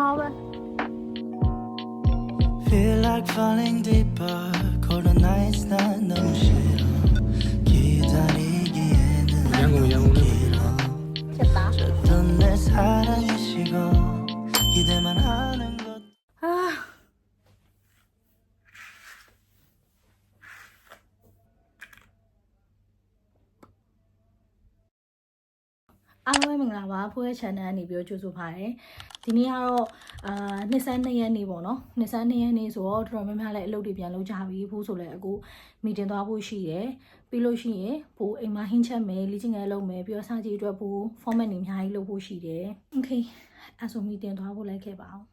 하면 Feel like falling deeper. 코로나 is not 너무 싫어 기다리기에는 양궁 양궁 됐다. 내 사랑이시고 기대만 하 အားလုံးပဲမင်္ဂလာပါဖိုးရဲ့ channel ကနေပြီးတော့ကြိုဆိုပါရစေဒီနေ့ကတော့အာနှစ်ဆန်းနှစ်ရက်နေ့ပေါ့နော်နှစ်ဆန်းနှစ်ရက်နေ့ဆိုတော့တော်တော်များများလည်းအလုပ်တွေပြန်လုပ်ကြပြီဖိုးဆိုလည်းအခုမီတင်သွားဖို့ရှိတယ်ပြီးလို့ရှိရင်ဖိုးအိမ်မှာဟင်းချက်မယ်လေ့ကျင့်ငယ်လုပ်မယ်ပြီးတော့စာကြည့်အတွက်ဖိုး format တွေအများကြီးလုပ်ဖို့ရှိတယ် okay အဲဆိုမီတင်သွားဖို့လိုက်ခဲ့ပါအောင်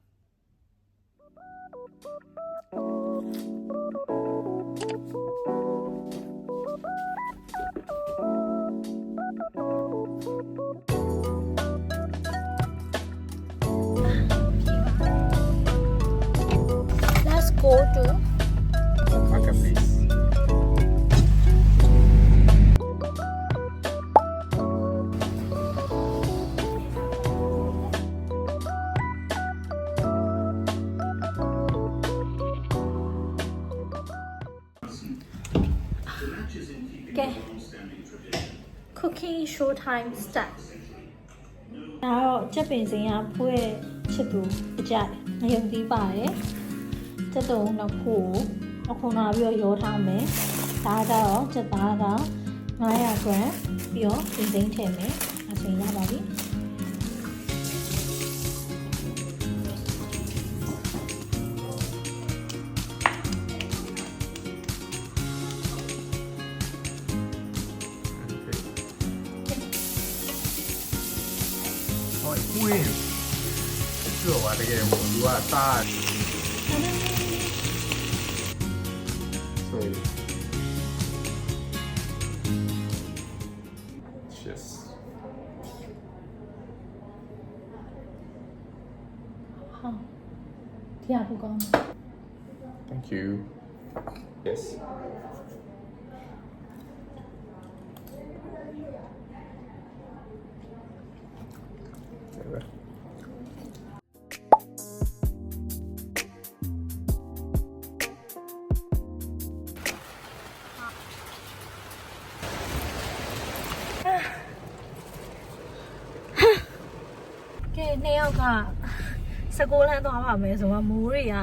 time start. ဒါတော့ချက်ပင်စင်ကဖိုးရဲ့ချစ်သူအကြိုက်ငရုတ်သီးပါတယ်။ချက်တုံနှစ်ခုကိုအခုနာပြီးတော့ရောထားမယ်။ဒါကတော့ချက်သားက900 gram ပြီးတော့ပင်စိမ်းထည့်မယ်။အစင်ရပါပြီ။ mustard. So Thank you. Yes. Okay, နှစ်ယောက်ကစကိုလန်းသွားပါမယ်ဆိုတော့မိုးတွေက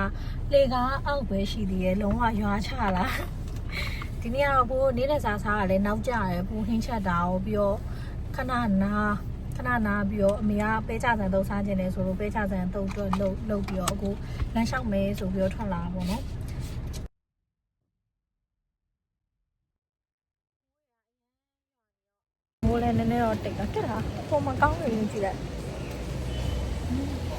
လေကားအောက်ပဲရှိသေးတယ်လုံးဝရွာချလာဒီနေ့ကတော့ပိုးနေတဲ့စားစားကလည်းနောက်ကျတယ်ပိုးဟင်းချက်တာကိုပြီးတော့ခဏနာခဏနာပြီးတော့အမေကပဲချဆန်တုပ်စားခြင်းတယ်ဆိုလို့ပဲချဆန်တုပ်တော့လှုပ်လှုပ်ပြီးတော့အခုလမ်းလျှောက်မယ်ဆိုပြီးတော့ထွက်လာတာပေါ့နော်မိုးလည်းနည်းနည်းတော့တိတ်တာတက်တာပုံမကောင်းနေရင်ကြည့်လိုက်ကဲ Mm-hmm.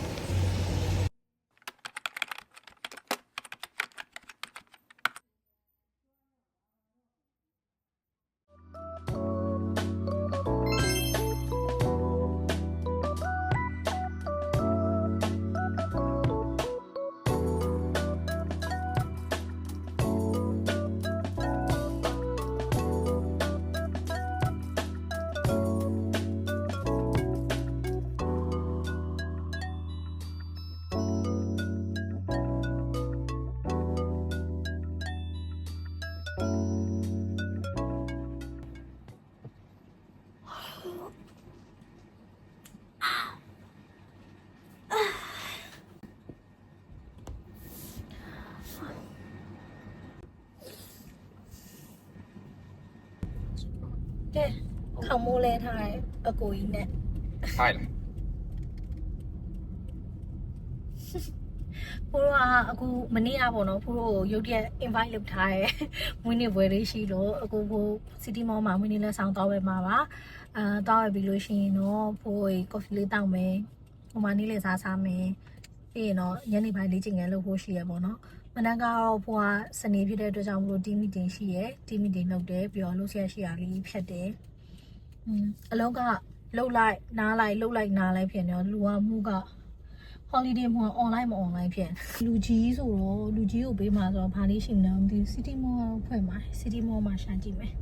ခေါင်းမိုးလဲထားတယ်အကိုကြီးနဲ့ Hi လားဖိုးတို့ကအခုမနေ့ကပေါ့နော်ဖိုးတို့ကိုရုတ်တရက် invite လုပ်ထားတယ်ဝင်းနေပွဲလေးရှိလို့အခုဖိုး city mall မှာဝင်းနေလဲဆောင်တော့ပဲမှာပါအာတော့ပဲပြီးလို့ရှိရင်တော့ဖိုးကို coffee လေးတောက်မယ်ဟိုမှာနေ့လေစားစားမယ်ပြီးရင်တော့ညနေပိုင်းလေးချိန်ငယ်လုပ်ဖို့ရှိရပေါ့နော်မနက်ကတော့ဖိုးကစနေဖြစ်တဲ့အတွက်ကြောင့်မလို့ team meeting ရှိရယ် team meeting လုပ်တယ်ပြီးတော့လုပ်ဆရာရှိရလေးဖြတ်တယ်อืม အလုံးကလှုပ်လိုက်နားလိုက်လှုပ်လိုက်နားလိုက်ဖြစ်နေတော့လူကမှုက holiday မှာ online မ online ဖြစ်လူကြီးဆိုတော့လူကြီးကိုပေးမှာဆိုတော့ဘာလေးရှိမလဲမသိဘူး city mall ကတော့ဖွင့်မှာ city mall မှာရှာကြည့်မယ်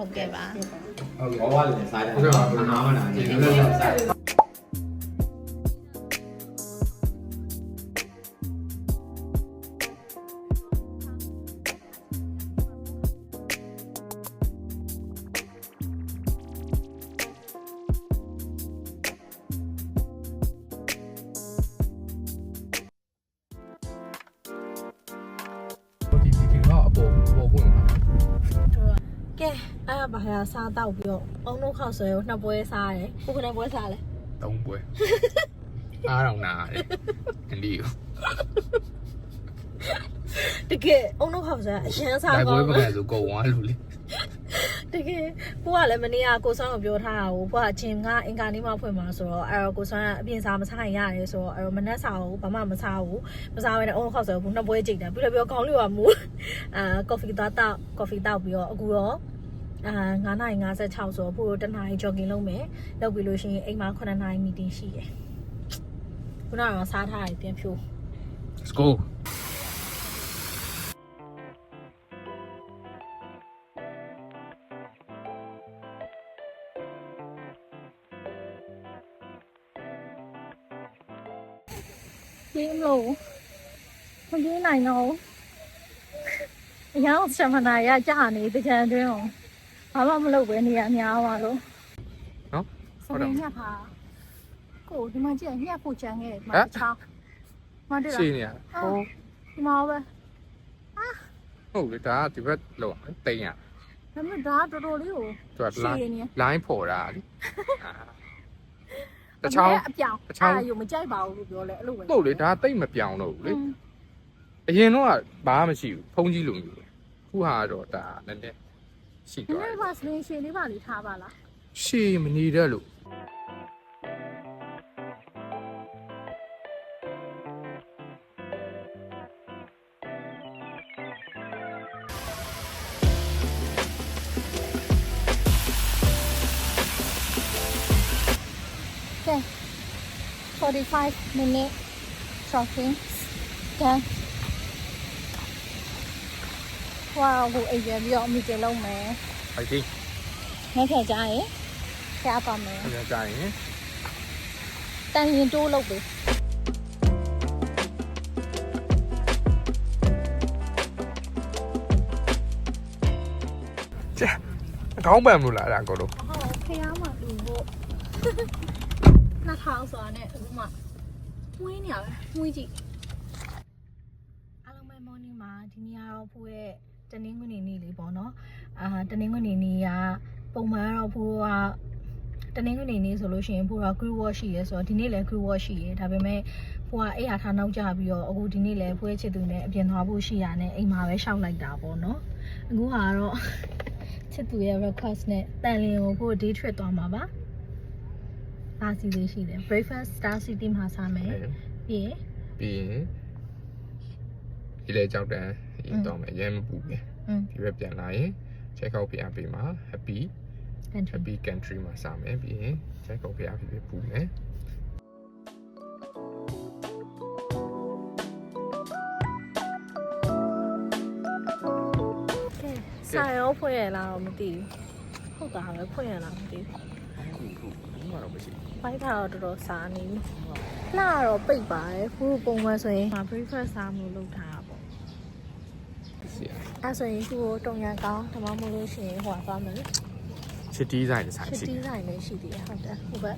ဟုတ်ကဲ့ပါ ဟုတ်ကဲ့ဘောကလည်းစားတယ်နော်ငါးမနာဒီလိုလည်းစား အဲ့ဒါဘာလဲစားတော့ပြီးတော့အုံနှုတ်ခောက်ဆွဲကိုနှစ်ပွဲစားတယ်ကိုကနေပွဲစားလဲသုံးပွဲအားတော့နာတယ်အလီကိုတကယ်အုံနှုတ်ခောက်ဆွဲအရန်စားဒါကောပွဲင်းပတယ်ကဆိုကုန်သွားလို့လေတကယ်ကိုကလည်းမနေ့ကကိုဆောင်းကိုပြောထားတာကိုကိုကဂျင်ကအင်္ဂါနေ့မှဖွင့်မှာဆိုတော့အဲ့တော့ကိုဆောင်းကအပြင်စားမစားရင်ရတယ်ဆိုတော့အဲ့တော့မနှက်စားဘူးဘာမှမစားဘူးမစားဘဲနဲ့အုံခောက်ဆွဲဘူးနှစ်ပွဲကြိတ်တယ်ပြီးတော့ပြောကောင်းလို့ရမို့အာကော်ဖီသွားတောက်ကော်ဖီတောက်ပြီးတော့အခုတော့ အာ9:56ဆိုတော့ပို့တနားရီ jogging လုပ်မယ်လုပ်ပြီးလို့ရှိရင်အိမ်မှာ9နာရီ meeting ရှိတယ်ခုနကတော့စားထားတယ်ပြန်ဖြိုး let's go ပြေးမလို့မပြေးနိုင်တော့အရောင်စမနာရကြာနေတကြံတွင်းအောင် ဘာမှမလုပ်ပဲနေရအများပါလို့နော်စပင်းညက်ပါကိုဒီမှာကြည့်ညက်ဖို့ချမ်းခဲ့မှာချောင်းမတည်ရှင်းလားနေရဟိုဒီမှာပဲဟုတ်လေဒါကဒီဘက်လောက်တိန်ရဒါပေမဲ့ဒါတော်တော်လေးကိုသူကရှလိုင်းည်နေလိုင်းဖော်တာလေတချောင်းအပြောင်တချောင်းအဲ့ဒါယူမကြိုက်ပါဘူးလို့ပြောလဲအဲ့လိုပဲဟုတ်လေဒါတိတ်မပြောင်းတော့ဘူးလေအရင်တော့ဘာမှမရှိဘူးဖုံးကြီးလိုမျိုးပဲခုဟာတော့ဒါနည်းနည်း ရှိဒီသွားတနေ့ယ်ကစလင်းရှည်လေးပါလေးထားပါလားရှေ့မနေတတ်လို့ကဲ45 minute shopping done ဟွာကိုအိမ်ပြန်ပြီးတော့အမိကျလုံးမယ်ဖိုက်တင်းနောက်ထပ်ကြရင်ဖျားပါမယ်အများကြရင်တန်ရင်တိုးလုပ်ပေးကျအကောင်းပန်မလို့လားအဲ့ဒါကိုလို့ဟုတ်ဖျားမှလူဖို့နှစ်ထောင်ဆိုတာနဲ့အခုမှဝင်းနေရပဲဝင်းကြည့်အားလုံးပဲ morning မှာဒီနေ့ကတော့ဖိုးရဲ့ တနင်္ဂနွေနေ့လေးပေါ့နော်အာတနင်္ဂနွေနေ့ကပုံမှန်ကတော့ဖိုးကတနင်္ဂနွေနေ့ဆိုလို့ရှိရင်ဖိုးက group watch ရှိရဲဆိုတော့ဒီနေ့လည်း group watch ရှိရဲဒါပေမဲ့ဖိုးကအဲ့ဟာထားနောက်ကျပြီးတော့အခုဒီနေ့လည်းဖိုးရဲ့ချစ်သူနဲ့အပြင်သွားဖို့ရှိရနဲ့အိမ်မှာပဲရှောက်လိုက်တာပေါ့နော်အခုဟာတော့ချစ်သူရဲ့ request နဲ့တန်လင်းကိုကို day trip သွားမှာပါ။အားစီလေးရှိတယ် breakfast star city မှာစားမယ်ပြီးရင်ပြီးရင်ဒီလေကြောက်တန်း ရင်တော့မယ်ရဲမပူပဲอืมဒီဘက်ပြန်လာရင် check out ပြပေးမှာ happy country happy country မှာစမယ်ပြီးရင် check out ပြပေးပူမယ်ကဲစာရောဖွင့်ရလားတော့မသိဘူးဟုတ်တာပဲဖွင့်ရလားမသိဘူးဘာမှတော့မရှိဘိုက်ထားတော့တော်တော်စားနေပြီလှတော့ပိတ်ပါတယ်ဖူးပုံမှန်ဆိုရင် breakfast စားမှုလုပ်ထားတာပေါ့ဘူးစီရ အဲဆိုရင်သူ့ကိုတုံရန်ကောင်းဒါမှမဟုတ်လို့ရှိရင်ဟိုပါမယ်ချစ်တီးဆိုင်ဆိုင်ချစ်ရှိတီးဆိုင်လည်းရှိသေးတယ်ဟုတ်တယ်ဟုတ်ပဲ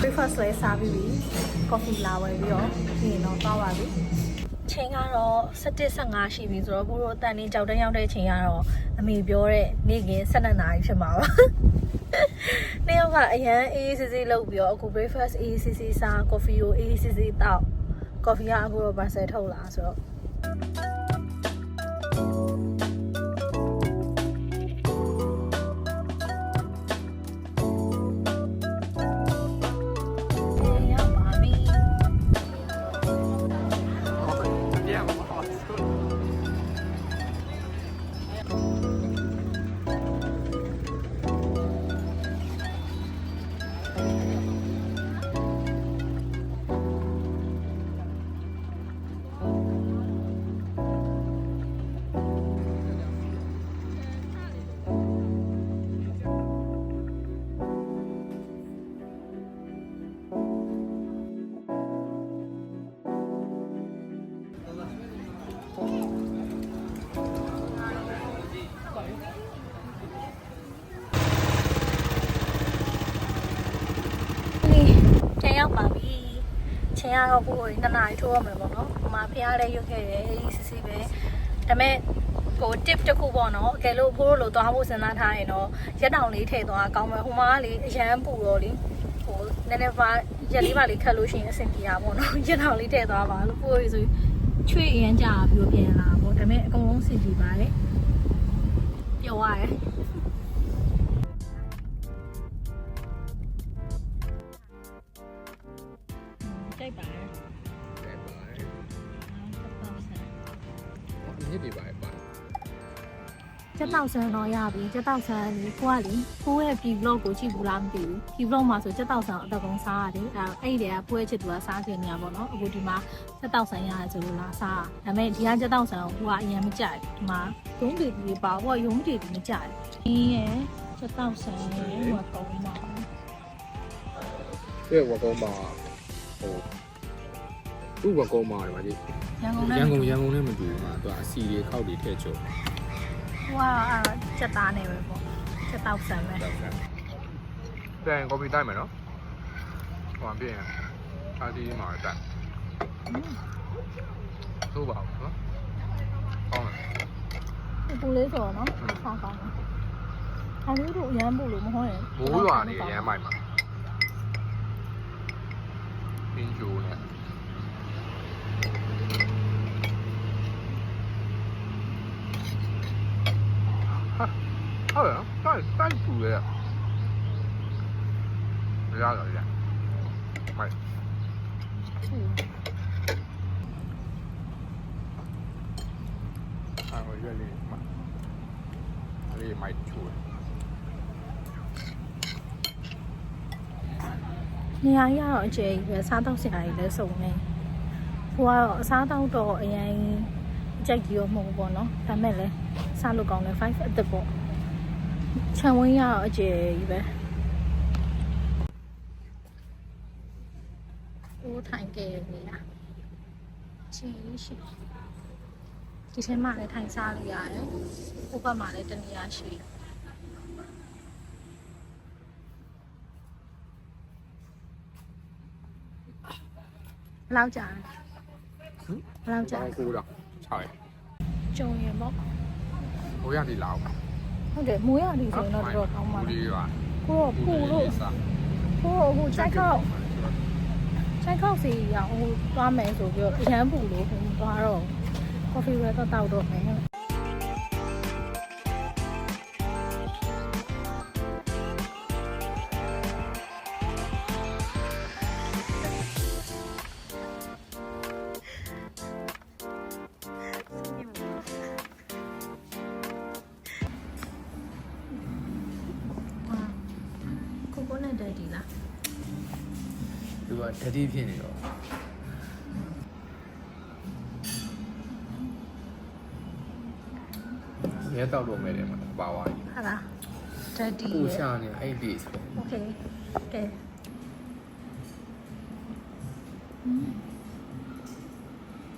breakfast လေးစားပြီးပြီ coffee လာဝယ်ပြီးတော့ပြီးရင်တော့သွားပါပြီချိန်ကတော့7:15ရှိပြီဆိုတော့ဘိုးတို့အတန်လေးကြောက်တန်းရောက်တဲ့ချိန်ကတော့အမေပြောတဲ့နေ့က12နာရီဖြစ်မှာပါ နေ့ရောက်က အရန်အေးအေးဆေးဆေးလုပ်ပြီးတော့အခု breakfast အေးအေးဆေးဆေးစား coffee ကိုအေးအေးဆေးဆေးတောက် coffee ကအခုတော့ parcel ထုတ်လာဆိုတော့ ချင်းကတော့ပို့ရင်နှစ်နာရီထိုးရမယ်ပေါ့နော်ဟိုမှာဖះလည်းရုပ်ခဲ့တယ်အေးစစ်စစ်ပဲဒါပေမဲ့ကို tip တစ်ခုပေါ့နော်အကယ်လို့ဖိုးတို့လိုသွားဖို့စဉ်းစားထားရင်တော့ရက်တောင်လေးထည့်သွားကောင်းမယ်ဟိုမှာကလေအရန်ပူတော့လေဟိုနည်းနည်းပါရက်လေးပါလေးခတ်လို့ရှိရင်အဆင်ပြေတာပေါ့နော်ရက်တောင်လေးထည့်သွားပါလို့ပို့ရဆိုချွေအရန်ကြာပြီးတော့ပြန်လာပေါ့ဒါပေမဲ့အကုန်လုံးအဆင်ပြေပါတယ်ပျော်ရတယ် 1000ဆန်တော့ရပြီ7000ဆန်ကြီးကိုကလေကိုရဲ့ P blog ကိုကြည့်ဘူးလားမသိဘူး P blog မှာဆို7000ဆန်အတက်ကုန်စားရတယ်အဲအဲ့ဒီကပွဲချစ်သူကစားခြင်းနေရပါတော့အခုဒီမှာ7000ဆန်ရတယ်ဆိုလို့လားစားဒါပေမဲ့ဒီက7000ဆန်ကိုကအရင်မကြိုက်ဒီမှာရုံးတွေဒီပါဘောရုံးတွေဒီမကြိုက်ဒီရဲ့7000ဆန်ရဲ့ဟိုကောင်းမှာဒီဝကောင်းမှာဟိုဥပကောင်းမှာဒီမှာကြီးရန်ကုန်ရန်ကုန်ရန်ကုန်နဲ့မတူဘူးမှာသူအစီတွေခောက်တွေထည့်ချုပ် ဟိုကကျက်သားနေပဲပေါ့ကျက်တောက်ဆန်ပဲတဲ့ကော်ဖီတိုက်မယ်နော်ဟိုပြည့်ရင်အားဒီမှာတိုက်သို့ပါဘူးနော်ကောင်းတယ်ပူလေးဆိုတော့နော်ဆောင်းကောင်းတယ်အားလေးတို့အရန်ပူလို့မဟုတ်ရင်မိုးရွာနေရမ်းမိုက်မှာပင်းကျိုးနဲ့ဟာ ဟုတ်ရတိုက်တိုက်ပူလေမရတော့ရမိုက်အာဟိုရွက်လေးမှာလေးမိုက်ချိုးနေရာကြီးကတော့အကျယ်ကြီးပဲစားတော့ဆရာကြီးလည်းစုံနေဟိုကတော့အစားတော့တော့အရင်အကြိုက်ကြီးရောမဟုတ်ဘူးပေါ့နော်ဒါမဲ့လည်းစားလို့ကောင်းတယ်5အသက်ပေါ့ ခြံဝင်းရတော့အကျယ်ကြီးပဲဟိုထိုင်ခဲ့နေရချင်းရှိဒီထဲမှာလည်းထိုင်စားလို့ရတယ်ဟိုဘက်မှာလည်းတနေရာရှိတယ်ဘယ်လောက်ကြာလဲဘယ်လောက်ကြာကျောင်းကိုတော့ခြောက်ရကြုံရင်ပေါ့ဘိုးရည်လာအောင် ဟုတ်တယ်မိုးရပြီဆိုရင်တော့တော်တော်ကောင်းပါဘူးလားလေးပါကိုတော့ပူလို့ကိုတော့ဟိုချိုက်ခောက်ချိုက်ခောက်စီရအောင်ဟိုသွားမယ်ဆိုပြီးတော့အရန်ပူလို့ဟိုသွားတော့ coffee ပဲတော့တောက်တော့မယ် ကတတိဖြစ်နေတော့ရဲတောက်တော့မယ်တယ်မှာပါဝါကြီး ဟာလားတက်ဒီ ကို ရဲ့ ရှာနေအဲ့ base ပဲ โอเคကဲ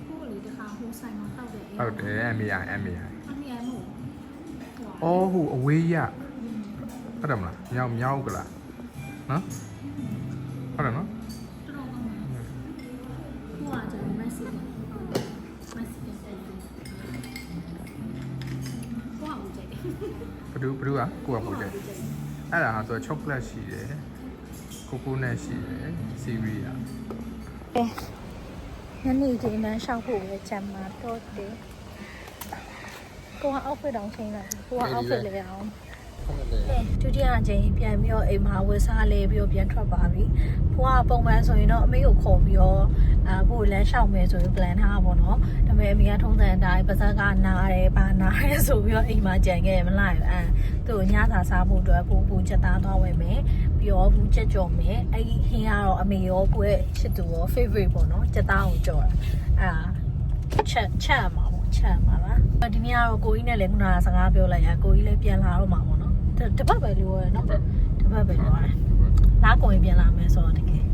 ကိုလေတခါဟိုဆိုင်မှာတောက်တယ် ဟုတ်တယ်အမေရအမေရ အမေရမို့ အော်ဟိုအဝေးရဟုတ်တယ်မလားမြောက်မြောက်ကလားနော်ဟုတ်တယ်နော် ကကိုကပို့တယ်အဲ့ဒါဟာဆိုချောကလက်ရှိတယ်ကိုကိုနဲ့ရှိတယ်စီဗီယာညနေခင်းမှရှောက်ဖို့ပဲကြံမှာတော့တယ်ကိုက outfit တောင်ချိန်လိုက်ကိုက outfit လေးအောင်ဟုတ်တယ် ဒုတိယအကြိမ်ပြန်ပြီးတော့အိမ်မှာဝယ်စားလဲပြီးတော့ပြန်ထွက်ပါပြီ။ဖွားကပုံမှန်ဆိုရင်တော့အမေကိုခေါ်ပြီးတော့အာဖို့လမ်းလျှောက်မယ်ဆိုရင် plan ထားတာပေါ့နော်။ဒါပေမဲ့အမေကထုံးစံအတိုင်းပါဇက်ကနားတယ်ဘာနားတယ်ဆိုပြီးတော့အိမ်မှာကြံခဲ့ရမလား။အဲသူ့ကိုညစာစားဖို့အတွက်ပူပူချက်သားသွားဝယ်မယ်။ပြီးတော့ဘူးချက်ကြော်မယ်။အဲ့ဒီဟင်းကတော့အမေရောကိုယ့်ရဲ့ချစ်သူရော favorite ပေါ့နော်။ချက်သားကိုကြော်တာ။အဲ့ဒါချက်ချက်ရမှာပေါ့ချက်ရမှာပါ။ဒီနေ့ကတော့ကိုကြီးနဲ့လည်းခုနကစကားပြောလိုက်ရကိုကြီးလည်းပြန်လာတော့မှာပေါ့နော်။ တပတ်ပဲလို့ရနော်။တပတ်ပဲလို့ရတယ်။လာကိုရင်ပြန်လာမယ်ဆိုတော့တကယ်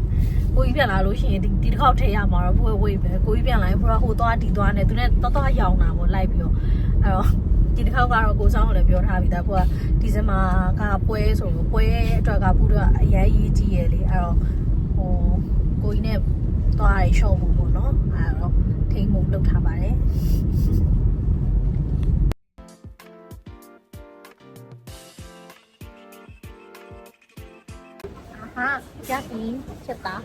ကိုကြီးပြန်လာလို့ရှိရင်ဒီဒီတစ်ခေါက်ထဲရမှာတော့ဘွေဝေးပဲကိုကြီးပြန်လာရင်ဘုရားဟိုသွားတီသွားနေသူနဲ့တော်တော်ရောင်တာပေါ့လိုက်ပြီးတော့အဲ့တော့ဒီတစ်ခေါက်ကတော့ကိုဆောင်ကိုလည်းပြောထားပြီးသားဘုရားဒီဇင်ဘာကပွဲဆိုလို့ပွဲအတွက်ကဘုရားအရန်ရေးကြီးရလေအဲ့တော့ဟိုကိုကြီးနဲ့သွားရရှော့ဖို့ပေါ့နော်အဲတော့ထိမ့်မှုလုပ်ထားပါတယ် ရပြီချက်တာ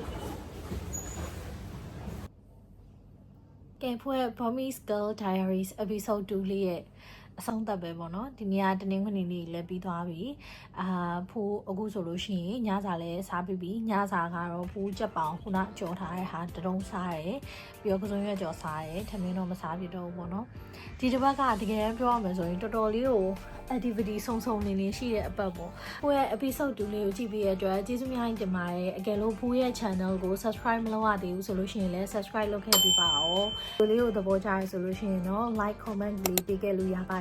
ကဲဖွဲ့ Burmese Girl Diaries episode 2လေးရဲ့ အဆုံးသတ်ပဲပေါ့နော်ဒီနေ့ကတနင်္ဂနွေနေ့လည်းပြီးသွားပြီအာဖိုးအခုဆိုလို့ရှိရင်ညစာလည်းစားပြီးပြီညစာကတော့ဖိုးချက်ပောင်ခုနကြော်ထားတဲ့ဟာတတုံးစားတယ်ပြီးတော့ကစုံရွက်ကြော်စားတယ်ထမင်းတော့မစားပြတော့ဘူးပေါ့နော်ဒီတစ်ပတ်ကတကယ်ပြောရမယ်ဆိုရင်တော်တော်လေးကို activity စုံစုံနေနေရှိတဲ့အပတ်ပေါ့ဖိုးရဲ့ episode 2လေးကိုကြည့်ပြီးရတဲ့အတွက်ကျေးဇူးများတင်ပါတယ်အကယ်လို့ဖိုးရဲ့ channel ကို subscribe မလုပ်ရသေးဘူးဆိုလို့ရှိရင်လည်း subscribe လုပ်ခဲ့ပြီးပါအောင်ဒီလေးကိုသဘောကျရဆိုလို့ရှိရင်တော့ like comment လေးပေးခဲ့လို့ရပါတယ်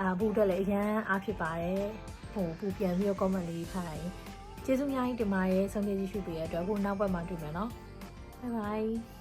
အာဘူးအတွက်လည်းအရန်အားဖြစ်ပါတယ်ဟိုပူပြန်ပြီးတော့ comment လေးဖတ်လိုက်ကျေးဇူးများတင်ပါတယ်ဆုံးဖြတ်ကြည့်ရှုပေးရတဲ့အတွက်ကိုနောက်ဘက်မှာတွေ့မယ်နော် bye bye